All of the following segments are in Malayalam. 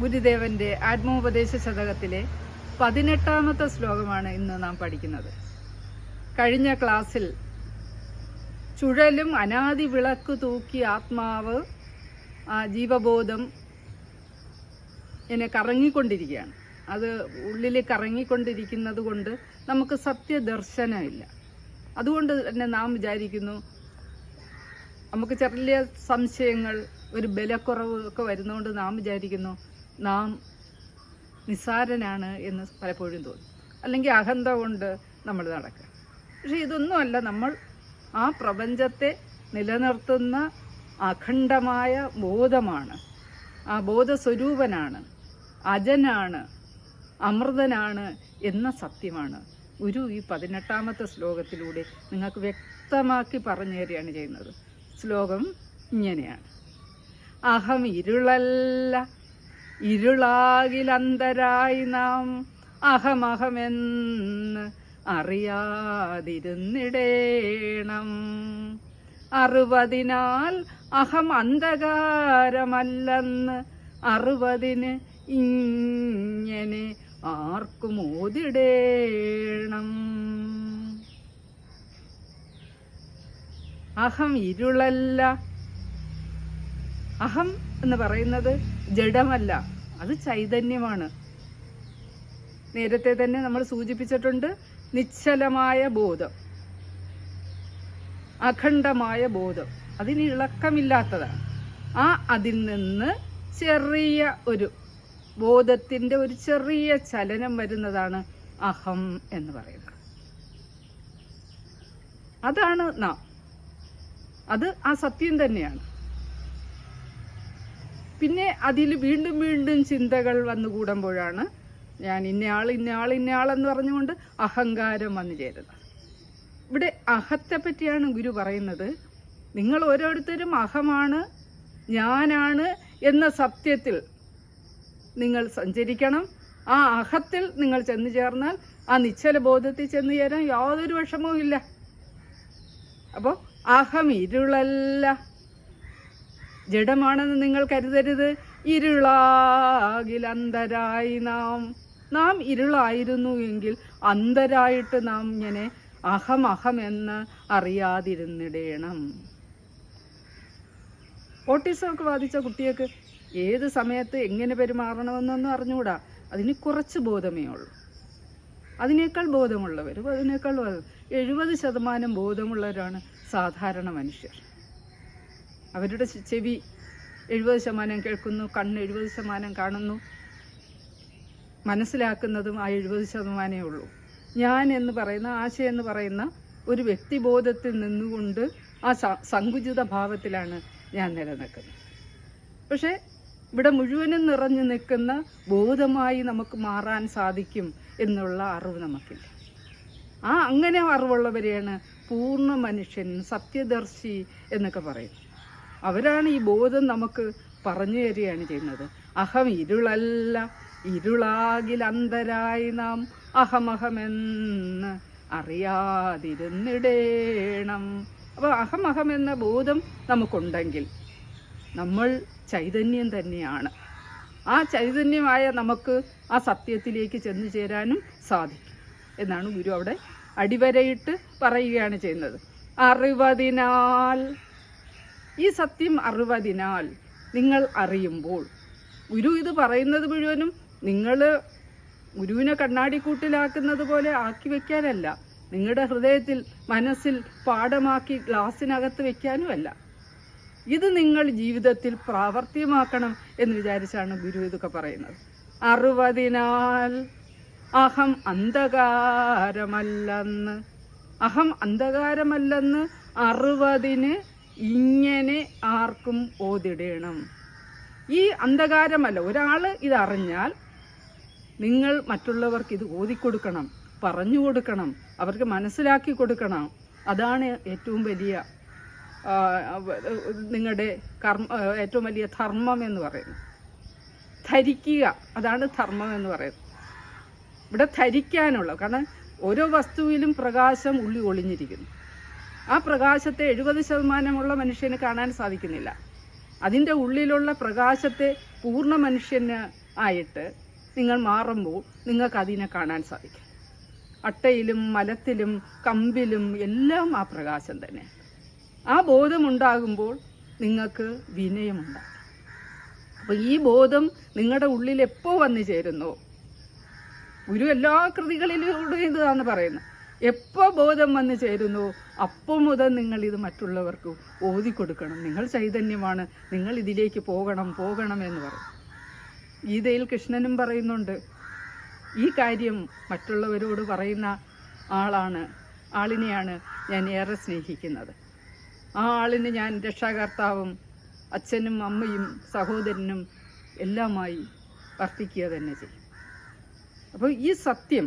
ഗുരുദേവന്റെ ആത്മോപദേശ ശതകത്തിലെ പതിനെട്ടാമത്തെ ശ്ലോകമാണ് ഇന്ന് നാം പഠിക്കുന്നത്. കഴിഞ്ഞ ക്ലാസ്സിൽ ചുഴലും അനാദി വിളക്ക് തൂക്കി ആത്മാവ് ജീവബോധം എന്നെ കറങ്ങിക്കൊണ്ടിരിക്കുകയാണ്. അത് ഉള്ളിൽ കറങ്ങിക്കൊണ്ടിരിക്കുന്നത് കൊണ്ട് നമുക്ക് സത്യദർശനമില്ല. അതുകൊണ്ട് തന്നെ നാം വിചാരിക്കുന്നു നമുക്ക് ചെറിയ സംശയങ്ങൾ ഒരു ബലക്കുറവ് ഒക്കെ വരുന്നതുകൊണ്ട് നാം വിചാരിക്കുന്നു നാം നിസ്സാരനാണ് എന്ന് പലപ്പോഴും തോന്നും. അല്ലെങ്കിൽ അഹന്ത കൊണ്ട് നമ്മൾ നടക്കുക. പക്ഷേ ഇതൊന്നുമല്ല നമ്മൾ ആ പ്രപഞ്ചത്തെ നിലനിർത്തുന്ന അഖണ്ഡമായ ബോധമാണ്. ആ ബോധസ്വരൂപനാണ്. അജനാണ്. അമൃതനാണ് എന്ന സത്യമാണ്. ഗുരു ഈ പതിനെട്ടാമത്തെ ശ്ലോകത്തിലൂടെ നിങ്ങൾക്ക് വ്യക്തമാക്കി പറഞ്ഞു തരികയാണ് ചെയ്യുന്നത്. ശ്ലോകം ഇങ്ങനെയാണ്. അഹം ഇരുളല്ല ഇരുളാകിലന്തരായി നാം അഹമഹമെന്ന് അറിയാതിരുന്നിടേണം. അറുപതിനാൽ അഹം അന്ധകാരമല്ലെന്ന് അറുപതിന് ഇങ്ങനെ ആർക്കും ഓതിടേണം അഹം ഇരുളല്ല. അഹം എന്ന് പറയുന്നത് ജഡമല്ല അത് ചൈതന്യമാണ്. നേരത്തെ തന്നെ നമ്മൾ സൂചിപ്പിച്ചിട്ടുണ്ട് നിശ്ചലമായ ബോധം അഖണ്ഡമായ ബോധം അതിന് ഇളക്കമില്ലാത്തതാണ്. ആ അതിൽ നിന്ന് ചെറിയ ഒരു ബോധത്തിന്റെ ഒരു ചെറിയ ചലനം വരുന്നതാണ് അഹം എന്ന് പറയുന്നത്. അതാണ് നാം. അത് ആ സത്യം തന്നെയാണ്. പിന്നെ അതിൽ വീണ്ടും വീണ്ടും ചിന്തകൾ വന്നുകൂടുമ്പോഴാണ് ഞാൻ ഇന്നയാൾ ഇന്നയാൾ ഇന്നയാളെന്ന് പറഞ്ഞുകൊണ്ട് അഹങ്കാരം വന്നു ചേരുന്നത്. ഇവിടെ അഹത്തെ പറ്റിയാണ് ഗുരു പറയുന്നത്. നിങ്ങൾ ഓരോരുത്തരും അഹമാണ് ഞാനാണ് എന്ന സത്യത്തിൽ നിങ്ങൾ സഞ്ചരിക്കണം. ആ അഹത്തിൽ നിങ്ങൾ ചെന്നു ചേർന്നാൽ ആ നിശ്ചല ബോധത്തിൽ ചെന്നു ചേരാൻ യാതൊരു വിഷമവും ഇല്ല അപ്പോൾ അഹം ഇരുളല്ല. ജഡമാണെന്ന് നിങ്ങൾ കരുതരുത്. ഇരുളാകിൽ അന്തരായി നാം. നാം ഇരുളായിരുന്നു എങ്കിൽ അന്തരായിട്ട് നാം ഇങ്ങനെ അഹം അഹം എന്ന് അറിയാതിരുന്നിടേണം. ഓട്ടിസമൊക്കെ ബാധിച്ച കുട്ടിയൊക്കെ ഏത് സമയത്ത് എങ്ങനെ പെരുമാറണമെന്നൊന്നും അറിഞ്ഞുകൂടാ. അതിന് കുറച്ച് ബോധമേ ഉള്ളൂ. അതിനേക്കാൾ ബോധമുള്ളവർ അതിനേക്കാൾ എഴുപത് ശതമാനം ബോധമുള്ളവരാണ് സാധാരണ മനുഷ്യർ. അവരുടെ ചെവി എഴുപത് ശതമാനം കേൾക്കുന്നു കണ്ണ് എഴുപത് ശതമാനം കാണുന്നു. മനസ്സിലാക്കുന്നതും ആ എഴുപത് ശതമാനമേ ഉള്ളൂ. ഞാൻ എന്ന് പറയുന്ന ആശയം എന്ന് പറയുന്ന ഒരു വ്യക്തിബോധത്തിൽ നിന്നുകൊണ്ട് ആ സങ്കുചിത ഭാവത്തിലാണ് ഞാൻ നിലനിൽക്കുന്നത്. പക്ഷേ ഇവിടെ മുഴുവനും നിറഞ്ഞു നിൽക്കുന്ന ബോധമായി നമുക്ക് മാറാൻ സാധിക്കും എന്നുള്ള അറിവ് നമുക്കില്ല. ആ അങ്ങനെ അറിവുള്ളവരെയാണ് പൂർണ മനുഷ്യൻ സത്യദർശി എന്നൊക്കെ പറയും അവരാണ് ഈ ബോധം നമുക്ക് പറഞ്ഞു തരികയാണ് ചെയ്യുന്നത്. അഹം ഇരുളല്ല ഇരുളാകിൽ അന്തരായി നാം അഹമഹമെന്ന് അറിയാതിരുന്നിടേണം. അപ്പോൾ അഹമഹമെന്ന ബോധം നമുക്കുണ്ടെങ്കിൽ നമ്മൾ ചൈതന്യം തന്നെയാണ്. ആ ചൈതന്യമായ നമുക്ക് ആ സത്യത്തിലേക്ക് ചെന്നു ചേരാനും സാധിക്കും എന്നാണ് ഗുരു അവിടെ അടിവരയിട്ട് പറയുകയാണ് ചെയ്യുന്നത്. അറിവതിനാൽ ഈ സത്യം അറിവതിനാൽ നിങ്ങൾ അറിയുമ്പോൾ. ഗുരു ഇത് പറയുന്നത് മുഴുവനും നിങ്ങൾ ഗുരുവിനെ കണ്ണാടിക്കൂട്ടിലാക്കുന്നത് പോലെ ആക്കി വെക്കാനല്ല. നിങ്ങളുടെ ഹൃദയത്തിൽ മനസ്സിൽ പാഠമാക്കി ഗ്ലാസ്സിനകത്ത് വെക്കാനുമല്ല. ഇത് നിങ്ങൾ ജീവിതത്തിൽ പ്രാവർത്തികമാക്കണം എന്ന് വിചാരിച്ചാണ് ഗുരു ഇതൊക്കെ പറയുന്നത്. അറുപതിനാൽ അഹം അന്ധകാരമല്ലെന്ന്. അഹം അന്ധകാരമല്ലെന്ന് അറുപതിന് ഇങ്ങനെ ആർക്കും ഓതിടണം. ഈ അന്ധകാരമല്ല ഒരാൾ ഇതറിഞ്ഞാൽ നിങ്ങൾ മറ്റുള്ളവർക്ക് ഇത് ഓതിക്കൊടുക്കണം പറഞ്ഞു കൊടുക്കണം അവർക്ക് മനസ്സിലാക്കി കൊടുക്കണം. അതാണ് ഏറ്റവും വലിയ നിങ്ങളുടെ കർമ്മ ഏറ്റവും വലിയ ധർമ്മം എന്ന് പറയുന്നത്. ധരിക്കുക അതാണ് ധർമ്മം എന്ന് പറയുന്നത്. ഇവിടെ ധരിക്കാനുള്ള കാരണം ഓരോ വസ്തുവിലും പ്രകാശം ഉള്ളി ഒളിഞ്ഞിരിക്കുന്നു. ആ പ്രകാശത്തെ എഴുപത് ശതമാനമുള്ള മനുഷ്യന് കാണാൻ സാധിക്കുന്നില്ല. അതിന്റെ ഉള്ളിലുള്ള പ്രകാശത്തെ പൂർണ മനുഷ്യന് ആയിട്ട് നിങ്ങൾ മാറുമ്പോൾ നിങ്ങൾക്ക് അതിനെ കാണാൻ സാധിക്കും. അട്ടയിലും മലത്തിലും കമ്പിലും എല്ലാം ആ പ്രകാശം തന്നെ. ആ ബോധമുണ്ടാകുമ്പോൾ നിങ്ങൾക്ക് വിനയമുണ്ടാകും. അപ്പോൾ ഈ ബോധം നിങ്ങളുടെ ഉള്ളിൽ എപ്പോൾ വന്നു ചേരുന്നു? ഗുരു എല്ലാ കൃതികളിലൂടെ ഇതാന്ന് പറയുന്നത് എപ്പോൾ ബോധം വന്നു ചേരുന്നു അപ്പോൾ മുതൽ നിങ്ങൾ ഇത് മറ്റുള്ളവർക്ക് ഓതി കൊടുക്കണം. നിങ്ങൾ ചൈതന്യമാണ് നിങ്ങൾ ഇതിലേക്ക് പോകണം പോകണം എന്ന് പറയും. ഗീതയിൽ കൃഷ്ണനും പറയുന്നുണ്ട് ഈ കാര്യം മറ്റുള്ളവരോട് പറയുന്ന ആളാണ് ആളിനെയാണ് ഞാൻ ഏറെ സ്നേഹിക്കുന്നത്. ആ ആളിന് ഞാൻ രക്ഷാകർത്താവും അച്ഛനും അമ്മയും സഹോദരനും എല്ലാമായി വർത്തിക്കുക തന്നെ ചെയ്യും. അപ്പോൾ ഈ സത്യം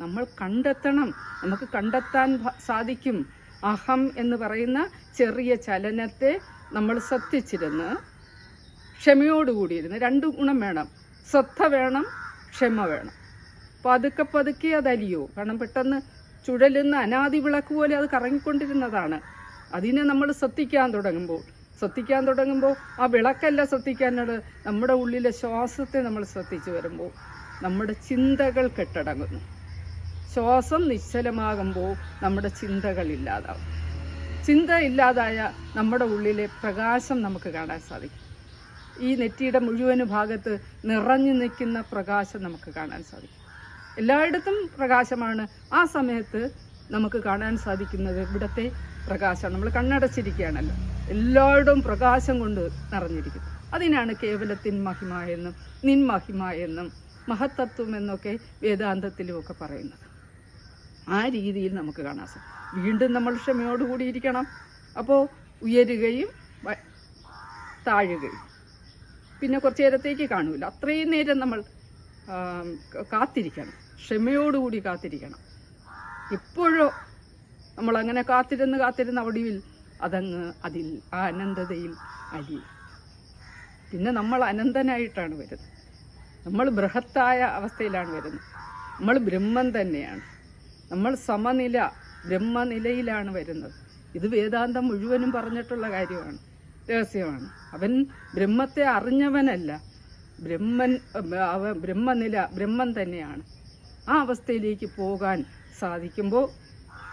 നമ്മൾ കണ്ടെത്തണം. നമുക്ക് കണ്ടെത്താൻ സാധിക്കും. അഹം എന്ന് പറയുന്ന ചെറിയ ചലനത്തെ നമ്മൾ സത്യച്ചിരുന്ന് ക്ഷമയോടുകൂടിയിരുന്ന് രണ്ട് ഗുണം വേണം. ശ്രദ്ധ വേണം ക്ഷമ വേണം. പതുക്കെ പതുക്കെ അതലിയോ കാരണം പെട്ടെന്ന് ചുഴലുന്ന അനാദി വിളക്ക് പോലെ അത് കറങ്ങിക്കൊണ്ടിരുന്നതാണ്. അതിനെ നമ്മൾ ശ്രദ്ധിക്കാൻ തുടങ്ങുമ്പോൾ ശ്രദ്ധിക്കാൻ തുടങ്ങുമ്പോൾ ആ വിളക്കല്ല ശ്രദ്ധിക്കാനുള്ളത്. നമ്മുടെ ഉള്ളിലെ ശ്വാസത്തെ നമ്മൾ ശ്രദ്ധിച്ചു വരുമ്പോൾ നമ്മുടെ ചിന്തകൾ കെട്ടടങ്ങുന്നു. ശ്വാസം നിശ്ചലമാകുമ്പോൾ നമ്മുടെ ചിന്തകൾ ഇല്ലാതാവും. ചിന്ത ഇല്ലാതായ നമ്മുടെ ഉള്ളിലെ പ്രകാശം നമുക്ക് കാണാൻ സാധിക്കും. ഈ നെറ്റിയുടെ മുഴുവൻ ഭാഗത്ത് നിറഞ്ഞു നിൽക്കുന്ന പ്രകാശം നമുക്ക് കാണാൻ സാധിക്കും. എല്ലായിടത്തും പ്രകാശമാണ്. ആ സമയത്ത് നമുക്ക് കാണാൻ സാധിക്കുന്നത് ഇവിടുത്തെ പ്രകാശമാണ് നമ്മൾ കണ്ണടച്ചിരിക്കുകയാണല്ലോ. എല്ലായിടവും പ്രകാശം കൊണ്ട് നിറഞ്ഞിരിക്കുന്നു. അതിനാണ് കേവലത്തിൻ മഹിമ എന്നും നിൻ മഹിമ എന്നും മഹത്തത്വം എന്നൊക്കെ വേദാന്തത്തിലുമൊക്കെ പറയുന്നത്. ആ രീതിയിൽ നമുക്ക് കാണാൻ സാധിക്കും വീണ്ടും നമ്മൾ ക്ഷമയോടുകൂടി ഇരിക്കണം. അപ്പോൾ ഉയരുകയും താഴുകയും. പിന്നെ കുറച്ച് നേരത്തേക്ക് കാണൂല. അത്രയും നേരം നമ്മൾ കാത്തിരിക്കണം. ക്ഷമയോടുകൂടി കാത്തിരിക്കണം. എപ്പോഴോ നമ്മൾ അങ്ങനെ കാത്തിരുന്ന് കാത്തിരുന്ന ഒടുവിൽ അതങ്ങ് അതിൽ ആ അനന്തതയിൽ അലിയും പിന്നെ നമ്മൾ അനന്തനായിട്ടാണ് വരുന്നത്. നമ്മൾ ബൃഹത്തായ അവസ്ഥയിലാണ് വരുന്നത്. നമ്മൾ ബ്രഹ്മം തന്നെയാണ്. നമ്മൾ സമനില ബ്രഹ്മനിലയിലാണ് വരുന്നത്. ഇത് വേദാന്തം മുഴുവനും പറഞ്ഞിട്ടുള്ള കാര്യമാണ് രഹസ്യമാണ്. അവൻ ബ്രഹ്മത്തെ അറിഞ്ഞവനല്ല. ബ്രഹ്മൻ അവൻ ബ്രഹ്മനില ബ്രഹ്മൻ തന്നെയാണ്. ആ അവസ്ഥയിലേക്ക് പോകാൻ സാധിക്കുമ്പോൾ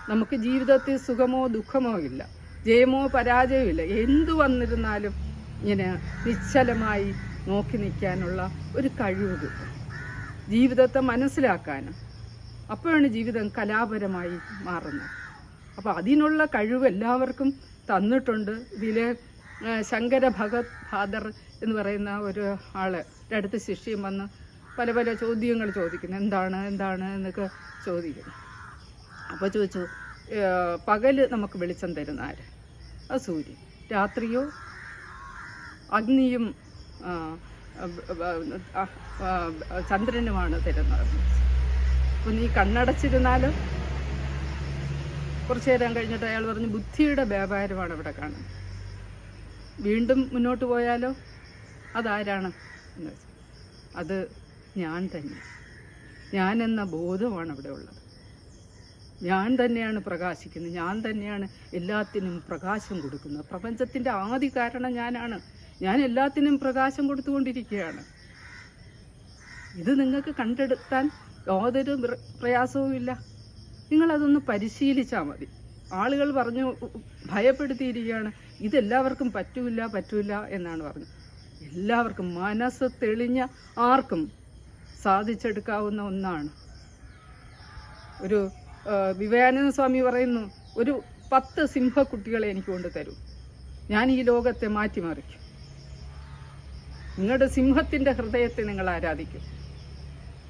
നമുക്ക് ജീവിതത്തിൽ സുഖമോ ദുഃഖമോ ഇല്ല ജയമോ പരാജയമോ ഇല്ല. എന്തു വന്നിരുന്നാലും ഇങ്ങനെ നിശ്ചലമായി നോക്കി നിൽക്കാനുള്ള ഒരു കഴിവ് കിട്ടും. ജീവിതത്തെ മനസ്സിലാക്കാനും അപ്പോഴാണ് ജീവിതം കലാപരമായി മാറുന്നത്. അപ്പോൾ അതിനുള്ള കഴിവ് എല്ലാവർക്കും തന്നിട്ടുണ്ട്. ഇതിൽ ശങ്കര ഭഗത് ഫാദർ എന്ന് പറയുന്ന ഒരു ആൾ അടുത്ത് ശിഷ്യം വന്ന് പല പല ചോദ്യങ്ങൾ ചോദിക്കുന്നു. എന്താണ് എന്താണ് എന്നൊക്കെ ചോദിക്കുന്നു. അപ്പോൾ ചോദിച്ചു പകൽ നമുക്ക് വെളിച്ചം തരുന്ന ആര്? അത് സൂര്യൻ. രാത്രിയോ? അഗ്നിയും ആ, ആ, ആ, ചന്ദ്രനുമാണ് തരുന്നത്. അപ്പം നീ കണ്ണടച്ചിരുന്നാലും കുറച്ചു നേരം കഴിഞ്ഞിട്ട് അയാൾ പറഞ്ഞു ബുദ്ധിയുടെ വ്യാപാരമാണ് ഇവിടെ കാണുന്നത്. വീണ്ടും മുന്നോട്ട് പോയാലോ? അതാരാണ്? എന്ന് അത് ഞാൻ തന്നെ. ഞാൻ എന്ന ബോധമാണ് ഇവിടെ ഉള്ളത്. ഞാൻ തന്നെയാണ് പ്രകാശിക്കുന്നത്. ഞാൻ തന്നെയാണ് എല്ലാത്തിനും പ്രകാശം കൊടുക്കുന്നത്. പ്രപഞ്ചത്തിന്റെ ആദ്യ കാരണം ഞാനാണ്. ഞാൻ എല്ലാത്തിനും പ്രകാശം കൊടുത്തുകൊണ്ടിരിക്കുകയാണ്. ഇത് നിങ്ങൾക്ക് കണ്ടെടുത്താൻ യാതൊരു പ്ര- പ്രയാസവും ഇല്ല നിങ്ങളതൊന്ന് പരിശീലിച്ചാൽ മതി. ആളുകൾ പറഞ്ഞു ഭയപ്പെടുത്തിയിരിക്കുകയാണ്. ഇതെല്ലാവർക്കും പറ്റൂല പറ്റൂല എന്നാണ് പറഞ്ഞത്. എല്ലാവർക്കും മനസ്സ് തെളിഞ്ഞ ആർക്കും സാധിച്ചെടുക്കാവുന്ന ഒന്നാണ്. ഒരു വിവേകാനന്ദ സ്വാമി പറയുന്നു ഒരു പത്ത് സിംഹക്കുട്ടികളെ എനിക്ക് കൊണ്ട് തരൂ. ഞാൻ ഈ ലോകത്തെ മാറ്റിമറിക്കും. നിങ്ങളുടെ സിംഹത്തിന്റെ ഹൃദയത്തെ നിങ്ങൾ ആരാധിക്കും.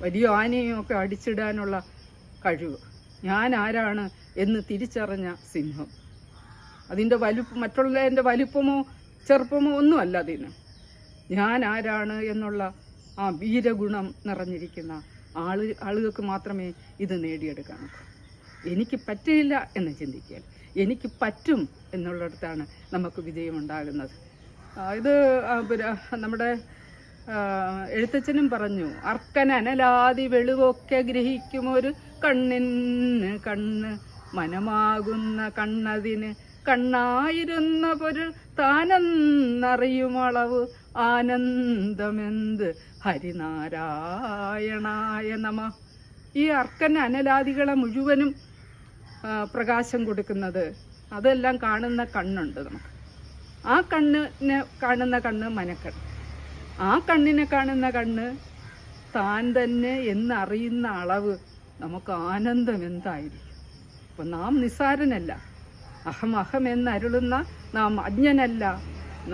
വലിയ ആനയും ഒക്കെ അടിച്ചിടാനുള്ള കഴിവ്. ഞാൻ ആരാണ് എന്ന് തിരിച്ചറിഞ്ഞ സിംഹം. അതിന്റെ വലുപ്പം മറ്റുള്ളതിന്റെ വലുപ്പമോ ചെറുപ്പമോ ഒന്നുമല്ല അതിന്. ഞാൻ ആരാണ് എന്നുള്ള ആ വീരഗുണം നിറഞ്ഞിരിക്കുന്ന ആൾ ആളുകൾക്ക് മാത്രമേ ഇത് നേടിയെടുക്കാൻ എനിക്ക് പറ്റില്ല എന്ന് ചിന്തിക്കുക എനിക്ക് പറ്റും എന്നുള്ളിടത്താണ് നമുക്ക് വിജയമുണ്ടാകുന്നത് ഇത് നമ്മുടെ എഴുത്തച്ഛനും പറഞ്ഞു അർക്കനനലാതി വെളിവൊക്കെ ഗ്രഹിക്കും ഒരു കണ്ണിന് കണ്ണ് മനമാകുന്ന കണ്ണതിന് കണ്ണായിരുന്ന പൊരുൾ താനെന്നറിയുമളവ് ആനന്ദമെന്ത് ഹരിനാരായണായ നമ. ഈ അർക്കൻ അനലാദികളെ മുഴുവനും പ്രകാശം കൊടുക്കുന്നത് അതെല്ലാം കാണുന്ന കണ്ണുണ്ട് നമുക്ക്. ആ കണ്ണിനെ കാണുന്ന കണ്ണ് മനക്കണ്ണ്. ആ കണ്ണിനെ കാണുന്ന കണ്ണ് താൻ തന്നെ എന്നറിയുന്ന അളവ് നമുക്ക് ആനന്ദം എന്തായിരിക്കും? അപ്പം നാം നിസ്സാരനല്ല. അഹം അഹം എന്നരുളുന്ന നാം അജ്ഞനല്ല.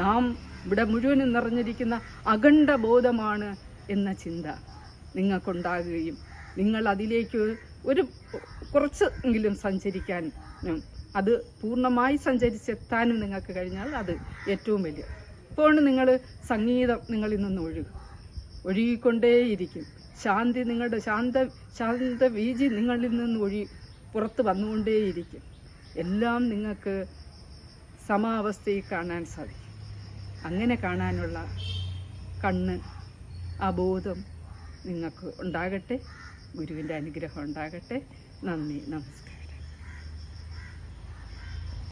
നാം ഇവിടെ മുഴുവനും നിറഞ്ഞിരിക്കുന്ന അഖണ്ഡ ബോധമാണ് എന്ന ചിന്ത നിങ്ങൾക്കുണ്ടാകുകയും നിങ്ങൾ അതിലേക്ക് ഒരു കുറച്ച് എങ്കിലും സഞ്ചരിക്കാനും അത് പൂർണമായി സഞ്ചരിച്ചെത്താനും നിങ്ങൾക്ക് കഴിഞ്ഞാൽ അത് ഏറ്റവും വലിയ ഇപ്പോൾ നിങ്ങൾ സംഗീതം നിങ്ങളിൽ നിന്ന് ഒഴുകും. ഒഴുകിക്കൊണ്ടേയിരിക്കും. ശാന്തി നിങ്ങളുടെ ശാന്ത ശാന്ത വീജി നിങ്ങളിൽ നിന്ന് ഒഴി പുറത്ത് വന്നുകൊണ്ടേയിരിക്കും. എല്ലാം നിങ്ങൾക്ക് സമാവസ്ഥയിൽ കാണാൻ സാധിക്കും. അങ്ങനെ കാണാനുള്ള കണ്ണ് ആ ബോധം നിങ്ങൾക്ക് ഉണ്ടാകട്ടെ. ഗുരുവിന്റെ അനുഗ്രഹം ഉണ്ടാകട്ടെ. നന്ദി നമസ്കാരം.